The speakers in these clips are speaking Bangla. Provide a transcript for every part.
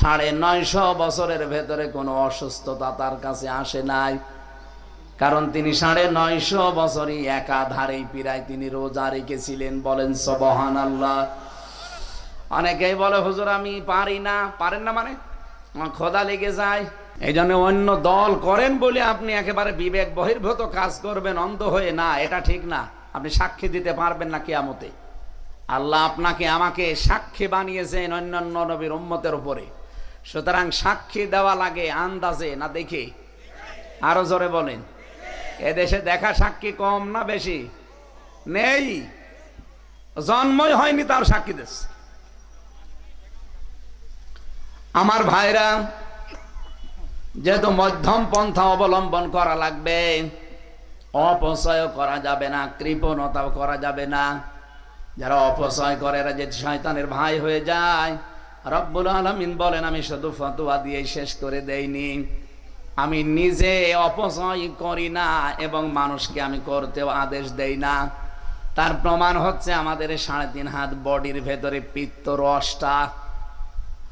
সাড়ে নয়শো বছরের ভেতরে কোনো অসুস্থতা তার কাছে আসে নাই। কারণ তিনি সাড়ে নয়শো বছরই একাধারেই পিরায় তিনি রোজা রেখেছিলেন। বলেন সবহান আল্লাহ অনেকেই বলে, হুজুর, আমি পারি না। পারেন না মানে? আমার খোদা লেগে যায়। এই জন্য অন্য দল করেন বলে আপনি একেবারে বিবেক বহির্ভূত কাজ করবেন, অন্ধ হয়ে। না, এটা ঠিক না। আপনি সাক্ষী দিতে পারবেন না কেয়ামতে। আল্লাহ আপনাকে আমাকে সাক্ষী বানিয়েছেন অন্যান্য নবীর উম্মতের উপরে। সুতরাং সাক্ষী দেওয়া লাগে আন্দাজে না দেখে? আরও জোরে বলেন। এদেশে দেখা সাক্ষী কম না বেশি? নেই। জন্মই হয়নি তার সাক্ষী দেশ। আমার ভাইরা, যেহেতু মধ্যম পন্থা অবলম্বন করা লাগবে, অপচয় করা যাবে না, কৃপণতাও করা যাবে না। যারা অপচয় করে, এরা যে শয়তানের ভাই হয়ে যায় রব্বুল আলমিন বলেন, আমি শুধু ফতোয়া দিয়ে শেষ করে দেইনি। আমি নিজে অপচয় করি না এবং মানুষকে আমি করতেও আদেশ দেই না। তার প্রমাণ হচ্ছে আমাদের সাড়ে তিন হাত বডির ভেতরে পিত্ত রসটা।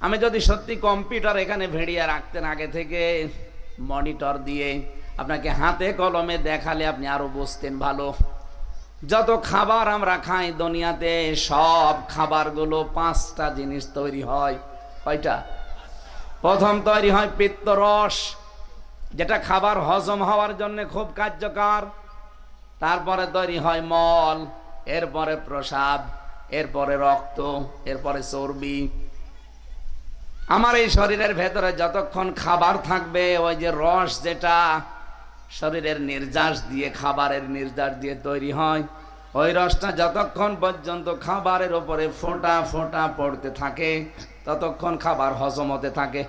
আমি যদি সত্যি কম্পিউটার এখানে ভেড়িয়ে রাখতেন আগে থেকে, মনিটর দিয়ে, আপনাকে হাতে কলমে দেখালে আপনি আরও বুঝতেন ভালো। যত খাবার আমরা খাই দুনিয়াতে, সব খাবারগুলো পাঁচটা জিনিস তৈরি হয়। কয়টা? প্রথম তৈরি হয় পিত্তরস, যেটা খাবার হজম হওয়ার জন্য খুব কার্যকর। তারপরে তৈরি হয় মল, এরপরে প্রসাব, এরপরে রক্ত, এরপরে চর্বি। আমার এই শরীরের ভেতরে যতক্ষণ খাবার থাকবে, ওই যে রস যেটা শরীরের নির্যাস দিয়ে, খাবারের নির্যাস দিয়ে তৈরি হয়। ওই রসটা যতক্ষণ পর্যন্ত খাবারের ওপরে ফোঁটা ফোঁটা পড়তে থাকে, ততক্ষণ খাবার হজম হতে থাকে।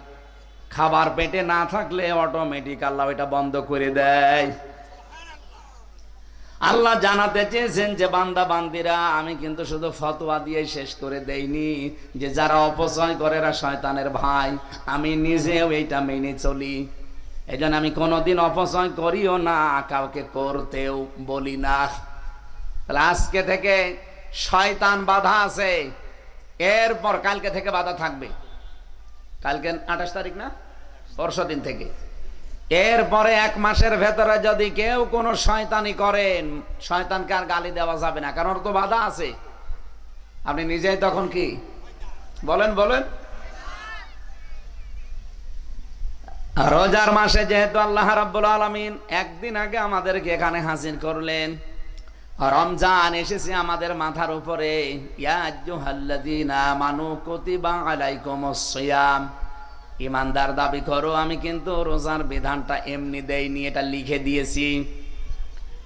খাবার পেটে না থাকলে অটোমেটিক আল্লাহ এটা বন্ধ করে দেয়। আল্লাহ জানাতে চেয়েছেন যে, বান্দা, বান্দিরা, আমি কিন্তু শুধু ফতোয়া দিয়ে শেষ করে দেইনি যে, যারা অপচয় করে শয়তানের ভাই। আমি নিজেও এইটা মেনে চলি। এই জন্য আমি কোনোদিন অপচয় করিও না, কাউকে করতেও বলি না। তাহলে আজকে থেকে শয়তান বাধা আছে, এরপর কালকে থেকে বাধা থাকবে। কালকে আঠাশ তারিখ না? পরশু দিন থেকে। এরপরে এক মাসের ভেতরে যদি কেউ কোনো শয়তানি করেন শয়তানকে আর গালি দেওয়া যাবে না, কারণ ওর তো বাধা আছে। আপনি নিজেই তখন কি? বলেন বলেন। রোজার মাসে যেহেতু আল্লাহ রাব্বুল আলামিন একদিন আগে আমাদেরকে এখানে হাজির করলেন, রমজান এসেছে আমাদের মাথার উপরে। ইমানদার দাবি করো, আমি কিন্তু রোজার বিধানটা এমনি দেইনি, এটা লিখে দিয়েছি।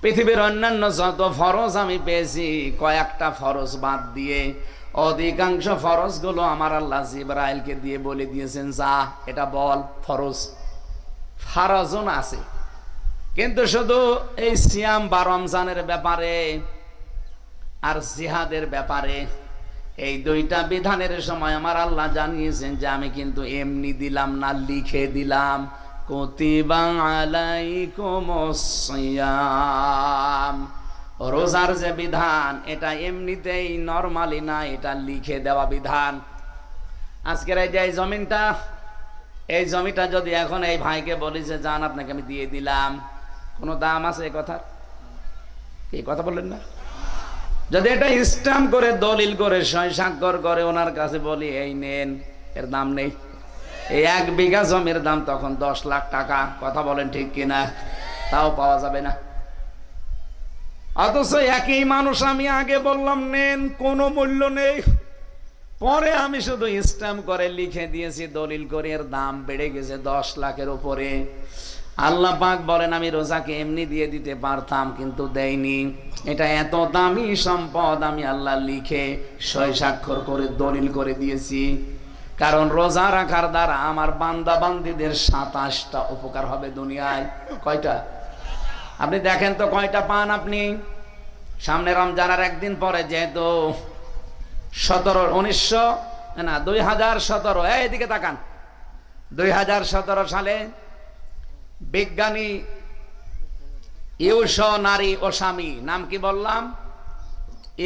পৃথিবীর অন্যান্য যত ফরজ আমি পেয়েছি, কয়েকটা ফরজ বাদ দিয়ে অধিকাংশ ফরজগুলো আমার আল্লাহ জিব্রাইলকে দিয়ে বলে দিয়েছেন, যা, এটা বল, ফরজ। ফারজন আছে। কিন্তু শুধু এই সিয়াম বা রমজানের ব্যাপারে আর জিহাদের ব্যাপারে এই দুইটা বিধানের সময় আমার আল্লাহ জানিয়েছেন যে আমি কিন্তু এমনি দিলাম না, লিখে দিলাম। কতিবা আলাইকুমুস সিয়াম। রোজার যে বিধান, এটা এমনিতেই নরমালি না, এটা লিখে দেওয়া বিধান। আজকের এই যে এই জমিনটা, এই জমিটা যদি এখন এই ভাইকে বলি যে, যান, আপনাকে আমি দিয়ে দিলাম। কোনো দাম আছে এই কথার? এই কথা বললেন না? যদি এটা স্ট্যাম্প করে, দলিল করে স্বাক্ষর করে, ওনার কাছে বলি, এই নেন। এর দাম নেই। এই এক বিঘা জমির দাম তখন দশ লাখ টাকা। কথা বলেন ঠিক কিনা? তাও পাওয়া যাবে না। অথচ একই মানুষ আমি আগে বললাম, নেন, কোনো মূল্য নেই। পরে আমি শুধু স্ট্যাম্প করে লিখে দিয়েছি, দলিল করে, এর দাম বেড়ে গেছে দশ লাখের উপরে। আল্লাহ পাক বলেন, আমি রোজাকে এমনি দিয়ে দিতে পারতাম, কিন্তু দেয়নি। এটা এত দামি সম্পদ আমি আল্লাহ লিখে সই স্বাক্ষর করে, দলিল করে দিয়েছি। কারণ রোজা রাখার দ্বারা আমার বান্দা বান্দিদের সাতাশটা উপকার হবে দুনিয়ায়। কয়টা? আপনি দেখেন তো কয়টা পান আপনি? সামনে রমজানের একদিন পরে যেহেতু সতেরো, উনিশশো, না দুই হাজার সতেরো। এইদিকে তাকান। দুই হাজার সতেরো সালে বিজ্ঞানী ইউস নারী ও স্বামী নাম কি বললাম?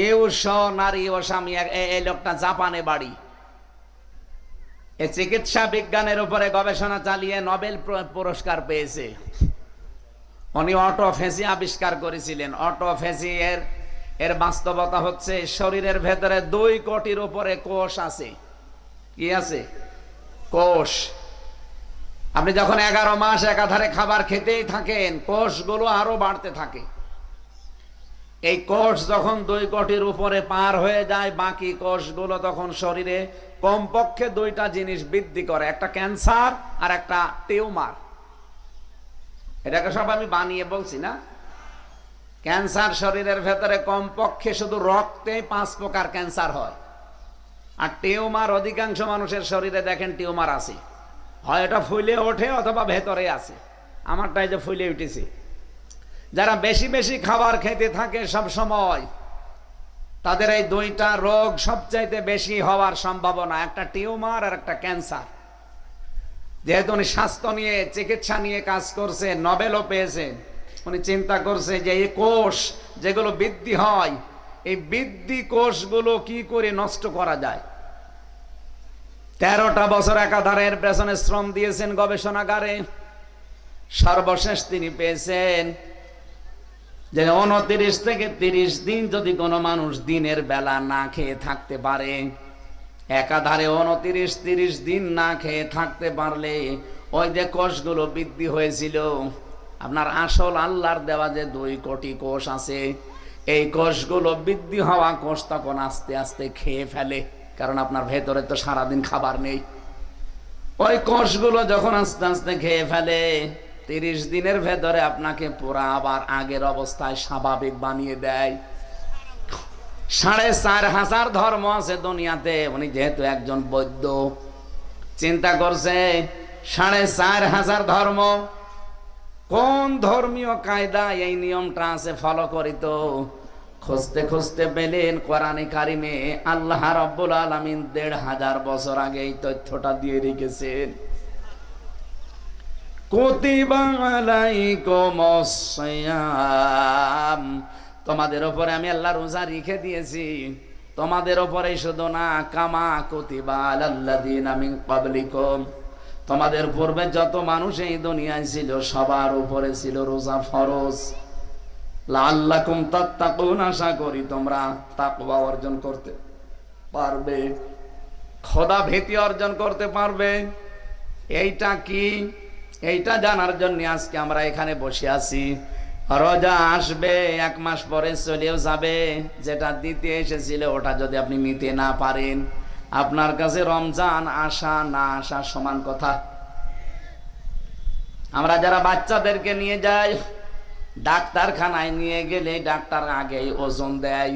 ইউস নারী ও স্বামী এই এই লোকটা জাপানে বাড়ি। এ চিকিৎসা বিজ্ঞানের উপরে গবেষণা চালিয়ে নোবেল পুরস্কার পেয়েছে। উনি অটোফেসি আবিষ্কার করেছিলেন। অটোফেসি এর এর বাস্তবতা হচ্ছে শরীরের ভেতরে দুই কোটির উপরে কোষ আছে। কি আছে? কোষ। আপনি যখন এগারো মাস একাধারে খাবার খেতেই থাকেন, কোষগুলো আরও বাড়তে থাকে। এই কোষ যখন দুই কোটির উপরে পার হয়ে যায়, বাকি কোষগুলো তখন শরীরে কমপক্ষে দুইটা জিনিস বৃদ্ধি করে, একটা ক্যান্সার আর একটা টিউমার। এটাকে সব আমি বানিয়ে বলছি না। ক্যান্সার শরীরের ভেতরে কমপক্ষে শুধু রক্তে পাঁচ প্রকার ক্যান্সার হয়। আর টিউমার অধিকাংশ মানুষের শরীরে দেখেন টিউমার আছে। হয় এটা ফুলে ওঠে অথবা ভেতরে আছে। আমারটাই যে ফুলে উঠেছে। যারা বেশি বেশি খাবার খেতে থাকে সব সময়, তাদের এই দুইটা রোগ সবচাইতে বেশি হওয়ার সম্ভাবনা, একটা টিউমার আর একটা ক্যান্সার। যেহেতু উনি স্বাস্থ্য নিয়ে, চিকিৎসা নিয়ে কাজ করছে নোবেলও পেয়েছেন উনি চিন্তা করছে যে এই কোষ যেগুলো বৃদ্ধি হয়, এই বৃদ্ধি কোষগুলো কি করে নষ্ট করা যায়? তেরোটা বছর একাধারের পেছনে শ্রম দিয়েছেন গবেষণাগারে। সর্বশেষ তিনি পেয়েছেন যে উনত্রিশ থেকে তিরিশ দিন যদি কোনো মানুষ দিনের বেলা না খেয়ে থাকতে পারে একাধারে উনত্রিশ তিরিশ দিন না খেয়ে থাকতে পারলে ওই যে কোষগুলো বৃদ্ধি হয়েছিল, আপনার আসল আল্লাহর দেওয়া যে দুই কোটি কোষ আছে, এই কোষগুলো বৃদ্ধি হওয়া কোষ তখন আস্তে আস্তে খেয়ে ফেলে, কারণ আপনার ভেতরে তো সারাদিন খাবার নেই। ওই কোষগুলো যখন আস্তে আস্তে খেয়ে ফেলে, তিরিশ দিনের ভেতরে আপনাকে পুরা আবার আগের অবস্থায় স্বাভাবিক বানিয়ে দেয়। সাড়ে চার হাজার ধর্ম আছে দুনিয়াতে। উনি যেহেতু একজন বৈদ্য, চিন্তা করছে, সাড়ে চার হাজার ধর্ম, কোন ধর্মীয় কায়দা এই নিয়মটা আছে ফলো করিত খুঁজতে খুঁজতে পেলেন কোরআনে কারিমে, আল্লাহ রব্বুল আলমিন দেড় হাজার বছর আগে এই তথ্যটা দিয়ে রেখেছেন। কুতিবা আলাইকুমুস সিয়াম তোমাদের উপরে আমি আল্লাহ রোজা রেখে দিয়েছি। তোমাদের উপরে শুধু না, কামা আলাল্লাযিনা মিন ক্বাবলিকুম। তোমাদের পূর্বে যত মানুষ এই দুনিয়ায় ছিল, সবার উপরে ছিল রোজা ফরজ। লাল্লাকুম তাত্তাকুন, আশা করি তোমরা তাকওয়া অর্জন করতে পারবে। খোদা ভীতি অর্জন করতে পারবে। এইটা কি? এইটা জানার জন্য আজকে আমরা এখানে বসে আছি। রোজা আসবে, এক মাস পরে চলেও যাবে। যেটা দিতে এসেছিল, ওটা যদি আপনি নিতে না পারেন, আপনার কাছে রমজান আসা না আসা সমান কথা। আমরা যারা বাচ্চাদেরকে নিয়ে যাই, ডাক্তারখানায় নিয়ে গেলে ডাক্তার আগেই ওজন দেয়।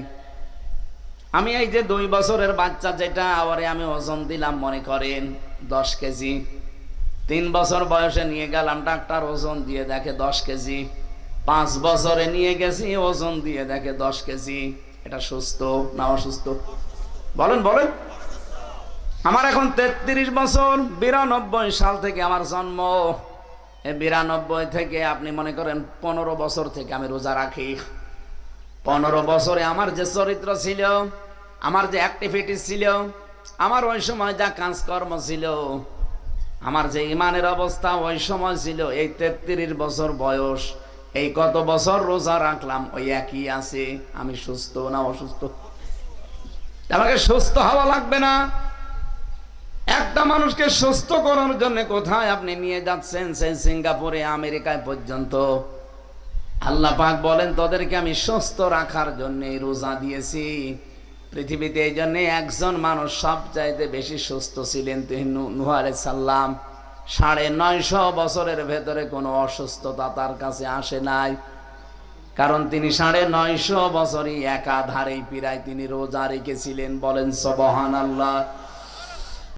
আমি এই যে দুই বছরের বাচ্চা যেটা আবারে আমি ওজন দিলাম, মনে করেন, দশ কেজি। তিন বছর বয়সে নিয়ে গেলাম, ডাক্তার ওজন দিয়ে দেখে দশ কেজি। পাঁচ বছরে নিয়ে গেছি, ওজন দিয়ে দেখে দশ কেজি। এটা সুস্থ না অসুস্থ? বলেন বলেন। আমার এখন তেত্রিশ বছর, বিরানব্বই সাল থেকে আমার জন্ম। বিরানব্বই থেকে আপনি মনে করেন পনেরো বছর থেকে আমি রোজা রাখি। পনেরো বছরে আমার যে চরিত্র ছিল, আমার যে অ্যাক্টিভিটিস ছিল, আমার ওই সময় যা কাজকর্ম ছিল, আমার যে ইমানের অবস্থা ওই সময় ছিল এই তেত্রিশ বছর বয়স। এই কত বছর রোজা রাখলাম, ওই একই আছে, আমি সুস্থ না অসুস্থ? আমাকে সুস্থ হওয়া লাগবে না। একটা মানুষকে সুস্থ করার জন্য কোথায় আপনি নিয়ে যাচ্ছেন সেই সিঙ্গাপুরে, আমেরিকায় পর্যন্ত? আল্লাহ পাক বলেন, তোদেরকে আমি সুস্থ রাখার জন্য রোজা দিয়েছি। পৃথিবীতে এই জন্য একজন মানুষ সব চাইতে বেশি সুস্থ ছিলেন তিনি নুহ সাল্লাম সাড়ে নয়শো বছরের ভেতরে কোনো অসুস্থতা তার কাছে আসে নাই। কারণ তিনি সাড়ে নয়শো বছরই একাধারেই পিরায় তিনি রোজা রেখেছিলেন। বলেন সবহান আল্লাহ